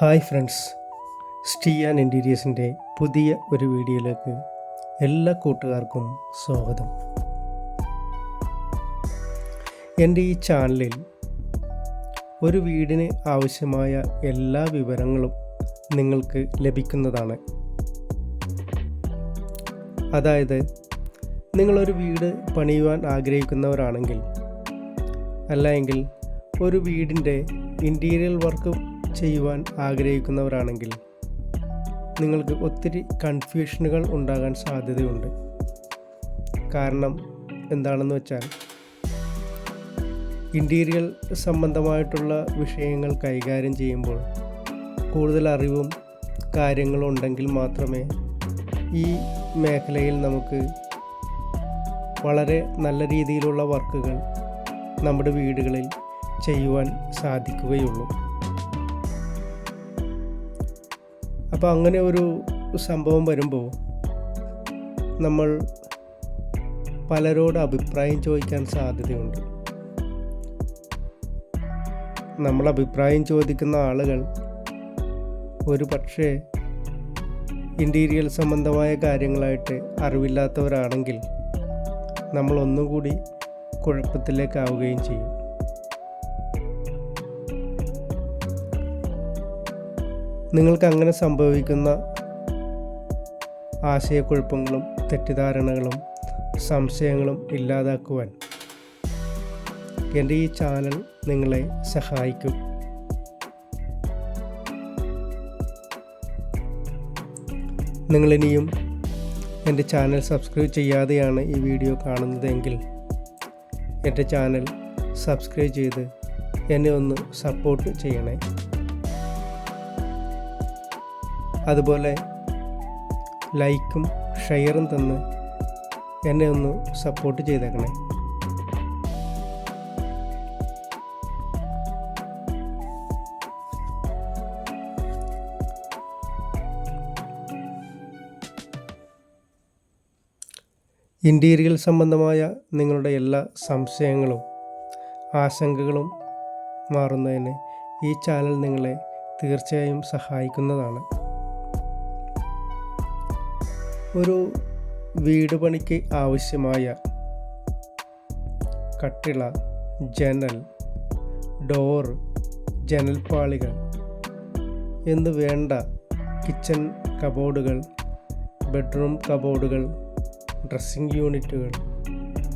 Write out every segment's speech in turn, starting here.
Hi friends സ്റ്റീ and ഇന്റീരിയേഴ്സിന്റെ പുതിയ ഒരു വീഡിയോയിലേക്ക് എല്ലാ കൂട്ടുകാർക്കും സ്വാഗതം. എന്റെ ഈ ചാനലിൽ ഒരു വീടിന് ആവശ്യമായ എല്ലാ വിവരങ്ങളും നിങ്ങൾക്ക് ലഭിക്കുന്നതാണ്. അതായത് നിങ്ങളൊരു വീട് പണിയുവാൻ ആഗ്രഹിക്കുന്നവരാണെങ്കിൽ അല്ല എങ്കിൽ ഒരു വീടിന്റെ ഇന്റീരിയൽ വർക്ക് ചെയ്യുവാൻ ആഗ്രഹിക്കുന്നവരാണെങ്കിൽ നിങ്ങൾക്ക് ഒത്തിരി കൺഫ്യൂഷനുകൾ ഉണ്ടാകാൻ സാധ്യതയുണ്ട്. കാരണം എന്താണെന്ന് വെച്ചാൽ ഇന്റീരിയൽ സംബന്ധമായിട്ടുള്ള വിഷയങ്ങൾ കൈകാര്യം ചെയ്യുമ്പോൾ കൂടുതൽ അറിവും കാര്യങ്ങളും ഉണ്ടെങ്കിൽ മാത്രമേ ഈ മേഖലയിൽ നമുക്ക് വളരെ നല്ല രീതിയിലുള്ള വർക്കുകൾ നമ്മുടെ വീടുകളിൽ ചെയ്യുവാൻ സാധിക്കുകയുള്ളൂ. അപ്പോൾ അങ്ങനെ ഒരു സംഭവം വരുമ്പോൾ നമ്മൾ പലരോട് അഭിപ്രായം ചോദിക്കാൻ സാധ്യതയുണ്ട്. നമ്മൾ അഭിപ്രായം ചോദിക്കുന്ന ആളുകൾ ഒരു പക്ഷേ ഇന്റീരിയൽ സംബന്ധമായ കാര്യങ്ങളായിട്ട് അറിവില്ലാത്തവരാണെങ്കിൽ നമ്മൾ ഒന്നും കൂടി കുഴപ്പത്തിലേക്കാവുകയും ചെയ്യും. നിങ്ങൾക്ക് അങ്ങനെ സംഭവിക്കുന്ന ആശയക്കുഴപ്പങ്ങളും തെറ്റിദ്ധാരണകളും സംശയങ്ങളും ഇല്ലാതാക്കുവാൻ എന്റെ ഈ ചാനൽ നിങ്ങളെ സഹായിക്കും. നിങ്ങളിനിയും എന്റെ ചാനൽ സബ്സ്ക്രൈബ് ചെയ്യാതെയാണ് ഈ വീഡിയോ കാണുന്നതെങ്കിൽ എന്റെ ചാനൽ സബ്സ്ക്രൈബ് ചെയ്ത് എന്നെ ഒന്ന് സപ്പോർട്ട് ചെയ്യണേ. അതുപോലെ ലൈക്കും ഷെയറും തന്ന് എന്നെ ഒന്ന് സപ്പോർട്ട് ചെയ്തേക്കണേ. ഇന്റീരിയൽ സംബന്ധമായ നിങ്ങളുടെ എല്ലാ സംശയങ്ങളും ആശങ്കകളും മാറുന്നതിന് ഈ ചാനൽ നിങ്ങളെ തീർച്ചയായും സഹായിക്കുന്നതാണ്. ഒരു വീട് പണിക്ക് ആവശ്യമായ കട്ടിള ജനൽ ഡോർ ജനൽപ്പാളികൾ എന്ന് വേണ്ട കിച്ചൺ കബോർഡുകൾ ബെഡ്റൂം കബോർഡുകൾ ഡ്രസ്സിംഗ് യൂണിറ്റുകൾ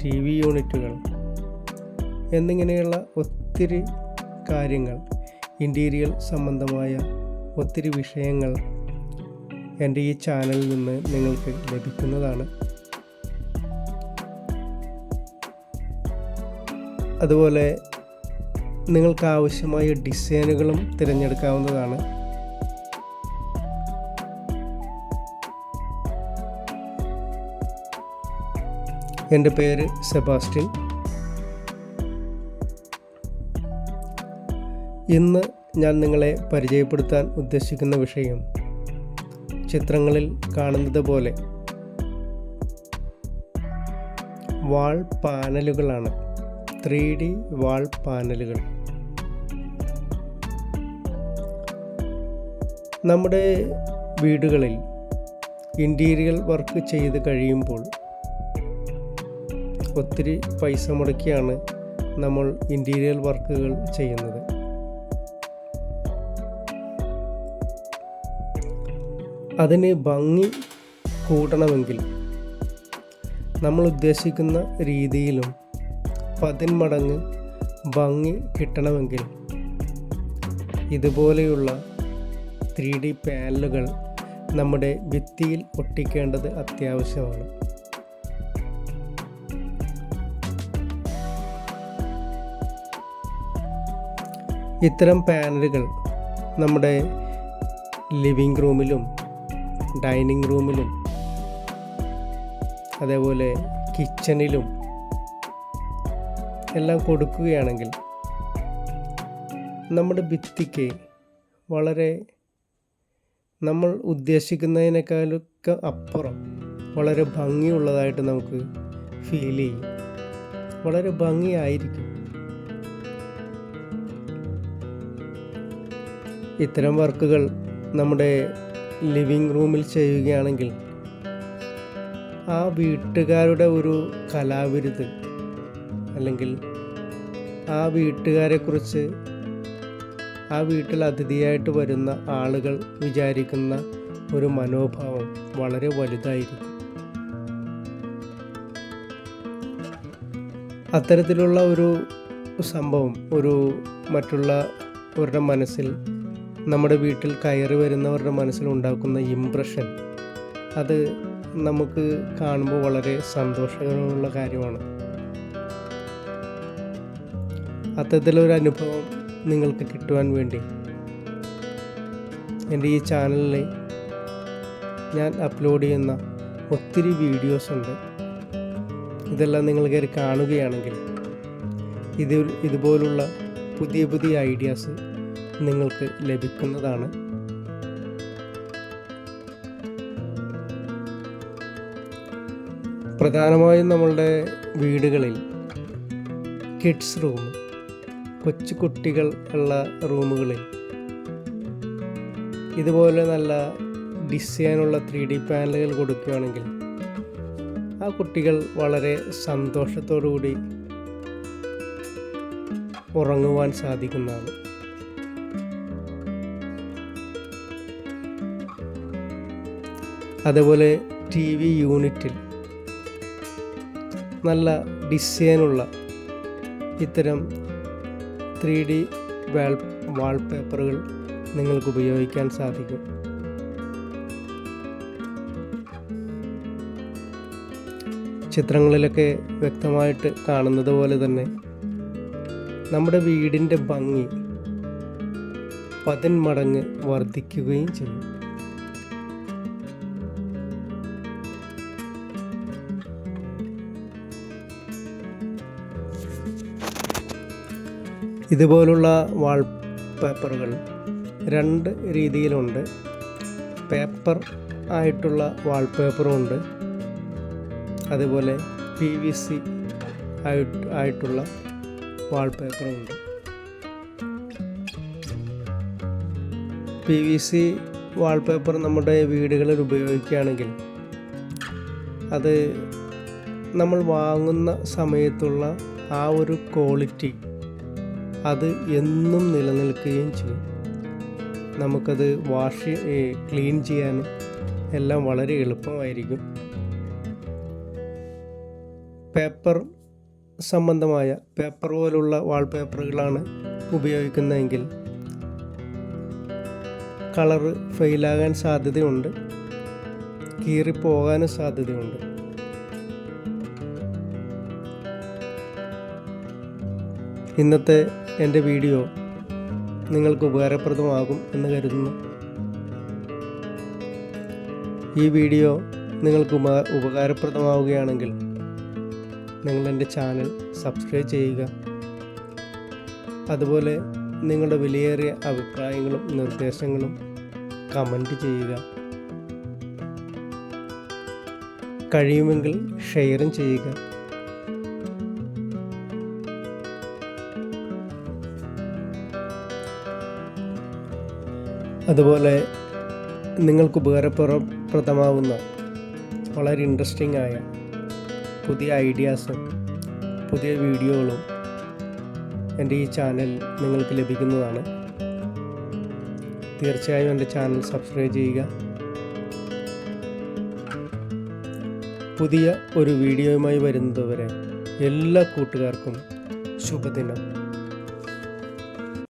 ടി വി യൂണിറ്റുകൾ എന്നിങ്ങനെയുള്ള ഒത്തിരി കാര്യങ്ങൾ ഇന്റീരിയൽ സംബന്ധമായ ഒത്തിരി വിഷയങ്ങൾ എന്റെ ഈ ചാനലിൽ നിന്ന് നിങ്ങൾക്ക് ലഭിക്കുന്നതാണ്. അതുപോലെ നിങ്ങൾക്ക് ആവശ്യമായ ഡിസൈനുകളും തിരഞ്ഞെടുക്കാവുന്നതാണ്. എന്റെ പേര് സെബാസ്റ്റ്യൻ. ഇന്ന് ഞാൻ നിങ്ങളെ പരിചയപ്പെടുത്താൻ ഉദ്ദേശിക്കുന്ന വിഷയം ചിത്രങ്ങളിൽ കാണുന്നത് പോലെ വാൾ പാനലുകളാണ്. ത്രീ ഡി വാൾ പാനലുകൾ. നമ്മുടെ വീടുകളിൽ ഇന്റീരിയൽ വർക്ക് ചെയ്ത് കഴിയുമ്പോൾ ഒത്തിരി പൈസ മുടക്കിയാണ് നമ്മൾ ഇന്റീരിയൽ വർക്കുകൾ ചെയ്യുന്നത്. അതിന് ഭംഗി കൂട്ടണമെങ്കിൽ നമ്മൾ ഉദ്ദേശിക്കുന്ന രീതിയിലും പതിന്മടങ്ങ് ഭംഗി കിട്ടണമെങ്കിൽ ഇതുപോലെയുള്ള ത്രീ ഡി പാനലുകൾ നമ്മുടെ ഭിത്തിയിൽ ഒട്ടിക്കേണ്ടത് അത്യാവശ്യമാണ്. ഇത്തരം പാനലുകൾ നമ്മുടെ ലിവിംഗ് റൂമിലും ഡൈനിങ് റൂമിലും അതേപോലെ കിച്ചണിലും എല്ലാം കൊടുക്കുകയാണെങ്കിൽ നമ്മുടെ ഭിത്തിക്ക് വളരെ നമ്മൾ ഉദ്ദേശിക്കുന്നതിനേക്കാളൊക്കെ അപ്പുറം വളരെ ഭംഗിയുള്ളതായിട്ട് നമുക്ക് ഫീൽ ചെയ്യും. വളരെ ഭംഗിയായിരിക്കും. ഇത്തരം വർക്കുകൾ നമ്മുടെ ലിവിങ് റൂമിൽ ചെയ്യുകയാണെങ്കിൽ ആ വീട്ടുകാരുടെ ഒരു കലാവിരുത് അല്ലെങ്കിൽ ആ വീട്ടുകാരെക്കുറിച്ച് ആ വീട്ടിൽ അതിഥിയായിട്ട് വരുന്ന ആളുകൾ വിചാരിക്കുന്ന ഒരു മനോഭാവം വളരെ വലുതായിരിക്കും. അത്തരത്തിലുള്ള ഒരു സംഭവം ഒരു മറ്റുള്ളവരുടെ മനസ്സിൽ നമ്മുടെ വീട്ടിൽ കയറി വരുന്നവരുടെ മനസ്സിലുണ്ടാക്കുന്ന ഇമ്പ്രഷൻ അത് നമുക്ക് കാണുമ്പോൾ വളരെ സന്തോഷകരമുള്ള കാര്യമാണ്. അത്തരത്തിലൊരു അനുഭവം നിങ്ങൾക്ക് കിട്ടുവാൻ വേണ്ടി എന്റെ ഈ ചാനലിൽ ഞാൻ അപ്ലോഡ് ചെയ്യുന്ന ഒത്തിരി വീഡിയോസ് ഉണ്ട്. ഇതെല്ലാം നിങ്ങൾ കയറി കാണുകയാണെങ്കിൽ ഇത് ഇതുപോലുള്ള പുതിയ പുതിയ ഐഡിയാസ് നിങ്ങൾക്ക് ലഭിക്കുന്നതാണ്. പ്രധാനമായും നമ്മളുടെ വീടുകളിൽ കിഡ്സ് റൂം കൊച്ചു കുട്ടികൾ ഉള്ള റൂമുകളിൽ. ഇതുപോലെ നല്ല ഡിസൈനുള്ള ത്രീ ഡി പാനലുകൾ കൊടുക്കുകയാണെങ്കിൽ ആ കുട്ടികൾ വളരെ സന്തോഷത്തോടുകൂടി ഉറങ്ങുവാൻ സാധിക്കുന്നതാണ്. അതേപോലെ ടി വി യൂണിറ്റിൽ നല്ല ഡിസൈനുള്ള ഇത്തരം ത്രീ ഡി വാൾ വാൾപേപ്പറുകൾ നിങ്ങൾക്ക് ഉപയോഗിക്കാൻ സാധിക്കും. ചിത്രങ്ങളിലൊക്കെ വ്യക്തമായിട്ട് കാണുന്നത് പോലെ തന്നെ നമ്മുടെ വീടിന്റെ ഭംഗി പതിന്മടങ്ങ് വർദ്ധിക്കുകയും ചെയ്യും. ഇതുപോലുള്ള വാൾ പേപ്പറുകൾ രണ്ട് രീതിയിലുണ്ട്. പേപ്പർ ആയിട്ടുള്ള വാൾപേപ്പറും ഉണ്ട്. അതുപോലെ പി വി സി ആയിട്ട് ആയിട്ടുള്ള വാൾപേപ്പറും ഉണ്ട്. P V C wall paper നമ്മുടെ വീടുകളിൽ ഉപയോഗിക്കുകയാണെങ്കിൽ അത് നമ്മൾ വാങ്ങുന്ന സമയത്തുള്ള ആ ഒരു ക്വാളിറ്റി അത് എന്നും നിലനിൽക്കുകയും ചെയ്യും. നമുക്കത് വാഷ് ക്ലീൻ ചെയ്യാനും എല്ലാം വളരെ എളുപ്പമായിരിക്കും. പേപ്പർ സംബന്ധമായ പേപ്പർ പോലുള്ള വാൾപേപ്പറുകളാണ് ഉപയോഗിക്കുന്നതെങ്കിൽ കളറ് ഫെയിലാകാൻ സാധ്യതയുണ്ട്. കീറിപ്പോകാനും സാധ്യതയുണ്ട്. ഇന്നത്തെ എന്റെ വീഡിയോ നിങ്ങൾക്ക് ഉപകാരപ്രദമാകും എന്ന് കരുതുന്നു. ഈ വീഡിയോ നിങ്ങൾക്ക് ഉപ ഉപകാരപ്രദമാവുകയാണെങ്കിൽ നിങ്ങൾ എന്റെ ചാനൽ സബ്സ്ക്രൈബ് ചെയ്യുക. അതുപോലെ നിങ്ങളുടെ വിലയേറിയ അഭിപ്രായങ്ങളും നിർദ്ദേശങ്ങളും കമന്റ് ചെയ്യുക. കഴിയുമെങ്കിൽ ഷെയറും ചെയ്യുക. അതുപോലെ നിങ്ങൾക്ക് ഉപകാരപ്രദമാവുന്ന വളരെ ഇൻട്രസ്റ്റിംഗ് ആയ പുതിയ ഐഡിയാസും പുതിയ വീഡിയോകളും എന്റെ ഈ ചാനൽ നിങ്ങൾക്ക് ലഭിക്കുന്നതാണ്. തീർച്ചയായും എന്റെ ചാനൽ സബ്സ്ക്രൈബ് ചെയ്യുക. പുതിയ ഒരു വീഡിയോയുമായി വരുന്നതുവരെ എല്ലാ കൂട്ടുകാർക്കും ശുഭദിനം.